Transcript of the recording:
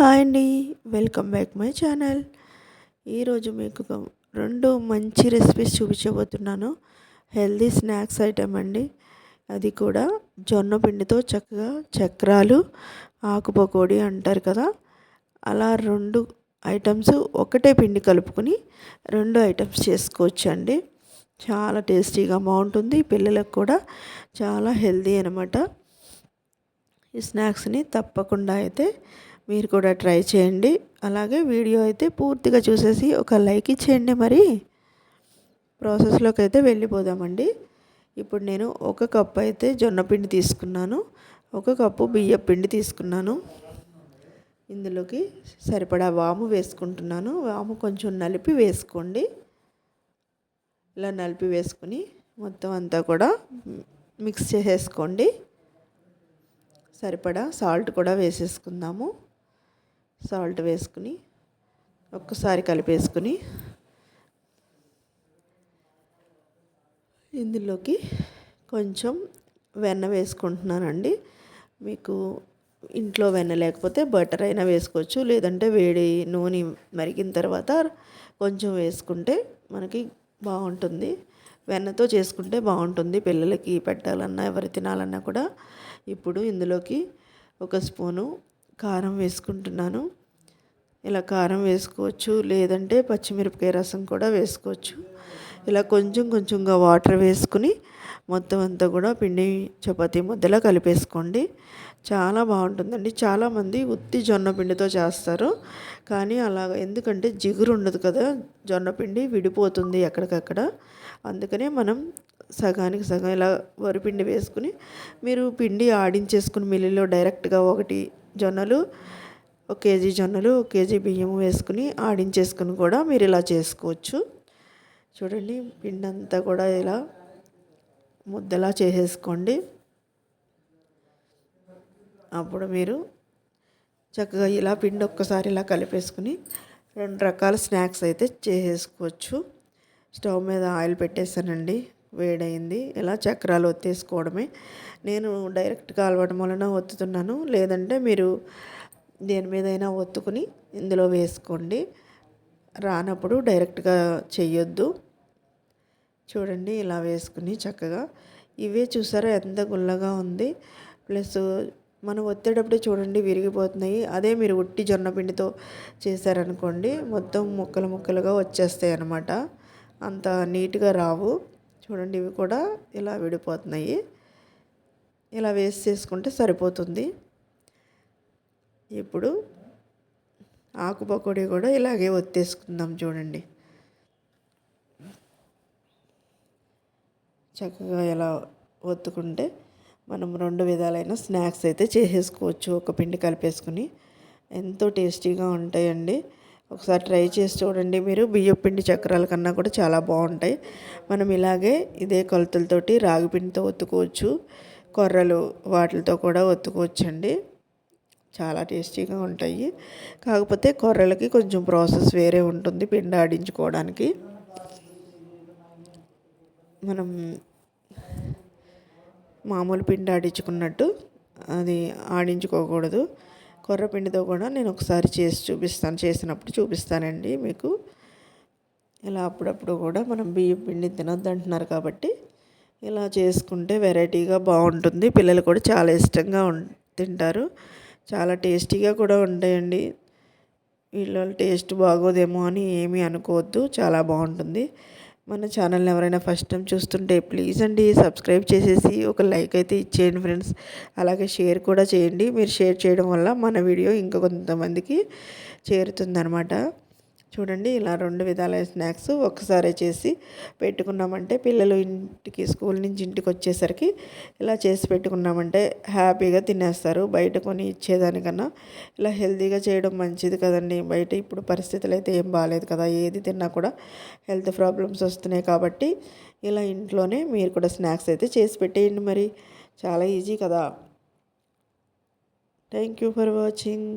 Hi అండి. Welcome back my channel. ఈరోజు మీకు రెండు మంచి రెసిపీస్ చూపించబోతున్నాను. హెల్దీ స్నాక్స్ ఐటెం అండి. అది కూడా జొన్న పిండితో చక్కగా చక్రాలు ఆకుపకోడి అంటారు కదా. అలా రెండు ఐటమ్స్ ఒకటే పిండి కలుపుకొని రెండు ఐటమ్స్ చేసుకోవచ్చు అండి చాలా టేస్టీగా బాగుంటుంది. పిల్లలకు కూడా చాలా హెల్దీ అనమాట ఈ స్నాక్స్ని తప్పకుండా అయితే మీరు కూడా ట్రై చేయండి. అలాగే వీడియో అయితే పూర్తిగా చూసేసి ఒక లైక్ ఇచ్చేయండి మరి. ప్రాసెస్లోకి అయితే వెళ్ళిపోదామండి. ఇప్పుడు నేను ఒక కప్పు అయితే జొన్న పిండి తీసుకున్నాను. ఒక కప్పు బియ్య పిండి తీసుకున్నాను. ఇందులోకి సరిపడా వాము వేసుకుంటున్నాను. వాము కొంచెం నలిపి వేసుకోండి. ఇలా నలిపి వేసుకుని మొత్తం అంతా కూడా మిక్స్ చేసేసుకోండి. సరిపడా సాల్ట్ కూడా వేసేసుకుందాము. సాల్ట్ వేసుకుని ఒక్కసారి కలిపేసుకుని ఇందులోకి కొంచెం వెన్న వేసుకుంటున్నానండి. మీకు ఇంట్లో వెన్న లేకపోతే బటర్ అయినా వేసుకోవచ్చు. లేదంటే వేడి నూనె మరిగిన తర్వాత కొంచెం వేసుకుంటే మనకి బాగుంటుంది. వెన్నతో చేసుకుంటే బాగుంటుంది. పిల్లలకి పెట్టాలన్నా ఎవరు తినాలన్నా కూడా. ఇప్పుడు ఇందులోకి ఒక స్పూను కారం వేసుకుంటున్నాను. ఇలా కారం వేసుకోవచ్చు. లేదంటే పచ్చిమిరపకాయ రసం కూడా వేసుకోవచ్చు. ఇలా కొంచెం కొంచెంగా వాటర్ వేసుకుని మొత్తం అంతా కూడా పిండి చపాతీ ముద్దలా కలిపేసుకోండి. చాలా బాగుంటుందండి. చాలామంది ఉత్తి జొన్న పిండితో చేస్తారు. కానీ అలాగ ఎందుకంటే జిగురు ఉండదు కదా జొన్న పిండి విడిపోతుంది ఎక్కడికక్కడ. అందుకనే మనం సగానికి సగం ఇలా వరిపిండి వేసుకుని మీరు పిండి ఆడించేసుకుని మిల్లులో డైరెక్ట్గా ఒకటి జొన్నలు ఒక కేజీ జొన్నలు ఒక కేజీ బియ్యం వేసుకుని ఆడించేసుకుని కూడా మీరు ఇలా చేసుకోవచ్చు. చూడండి పిండి అంతా కూడా ఇలా ముద్దలా చేసేసుకోండి. అప్పుడు మీరు చక్కగా ఇలా పిండి ఒక్కసారి ఇలా కలిపేసుకుని రెండు రకాల స్నాక్స్ అయితే చేసేసుకోవచ్చు. స్టవ్ మీద ఆయిల్ పెట్టేసానండి వేడైంది. ఇలా చక్రాలు ఒత్తేసుకోవడమే. నేను డైరెక్ట్గా అలవాటు వలన ఒత్తుతున్నాను. లేదంటే మీరు దేని మీదైనా ఒత్తుకుని ఇందులో వేసుకోండి. రానప్పుడు డైరెక్ట్గా చెయ్యొద్దు. చూడండి ఇలా వేసుకుని చక్కగా. ఇవే చూసారా ఎంత గుల్లగా ఉంది. ప్లస్ మనం ఒత్తేటప్పుడు చూడండి విరిగిపోతున్నాయి. అదే మీరు ఉట్టి జొన్నపిండితో చేశారనుకోండి మొత్తం ముక్కలు ముక్కలుగా వచ్చేస్తాయి అన్నమాట అంత నీట్గా రావు. చూడండి ఇవి కూడా ఇలా విడిపోతున్నాయి. ఇలా వేస్ట్ చేసుకుంటే సరిపోతుంది. ఇప్పుడు ఆకు పకోడీ కూడా ఇలాగే ఒత్తేసుకుందాం చూడండి. చక్కగా ఇలా ఒత్తుకుంటే మనం రెండు విధాలైన స్నాక్స్ అయితే చేసేసుకోవచ్చు. ఒక పిండి కలిపేసుకుని. ఎంతో టేస్టీగా ఉంటాయండి. ఒకసారి ట్రై చేసి చూడండి. మీరు బియ్యం పిండి చక్రాల కన్నా కూడా చాలా బాగుంటాయి. మనం ఇలాగే ఇదే కొలతలతోటి రాగి పిండితో ఒత్తుకోవచ్చు. కొర్రలు వాటితో కూడా ఒత్తుకోవచ్చండి. చాలా టేస్టీగా ఉంటాయి. కాకపోతే కొర్రలకి కొంచెం ప్రాసెస్ వేరే ఉంటుంది పిండి ఆడించుకోవడానికి. మనం మామూలు పిండి ఆడించుకున్నట్టు అది ఆడించుకోకూడదు. కొర్రపిండితో కూడా నేను ఒకసారి చేసి చూపిస్తాను. చేసినప్పుడు చూపిస్తానండి మీకు. ఇలా అప్పుడప్పుడు కూడా మనం బియ్యం పిండి తినొద్దు అంటున్నారు కాబట్టి ఇలా చేసుకుంటే వెరైటీగా బాగుంటుంది. పిల్లలు కూడా చాలా ఇష్టంగా తింటారు. చాలా టేస్టీగా కూడా ఉంటాయండి. వీళ్ళ టేస్ట్ బాగోదేమో అని ఏమీ అనుకోవద్దు. చాలా బాగుంటుంది. మన ఛానల్ని ఎవరైనా ఫస్ట్ టైం చూస్తుంటే ప్లీజ్ అండి సబ్స్క్రైబ్ చేసేసి ఒక లైక్ అయితే ఇచ్చేయండి ఫ్రెండ్స్ అలాగే షేర్ కూడా చేయండి. మీరు షేర్ చేయడం వల్ల మన వీడియో ఇంకా కొంతమందికి చేరుతుందనమాట చూడండి ఇలా రెండు విధాల స్నాక్స్ ఒక్కసారే చేసి పెట్టుకున్నామంటే పిల్లలు ఇంటికి స్కూల్ నుంచి ఇంటికి వచ్చేసరికి ఇలా చేసి పెట్టుకున్నామంటే హ్యాపీగా తినేస్తారు. బయట కొని ఇచ్చేదానికన్నా ఇలా హెల్తీగా చేయడం మంచిది కదండి. బయట ఇప్పుడు పరిస్థితులు అయితే ఏం బాగాలేదు కదా. ఏది తిన్నా కూడా హెల్త్ ప్రాబ్లమ్స్ వస్తున్నాయి కాబట్టి ఇలా ఇంట్లోనే మీరు కూడా స్నాక్స్ అయితే చేసి పెట్టేయండి మరి. చాలా ఈజీ కదా. Thank you for watching.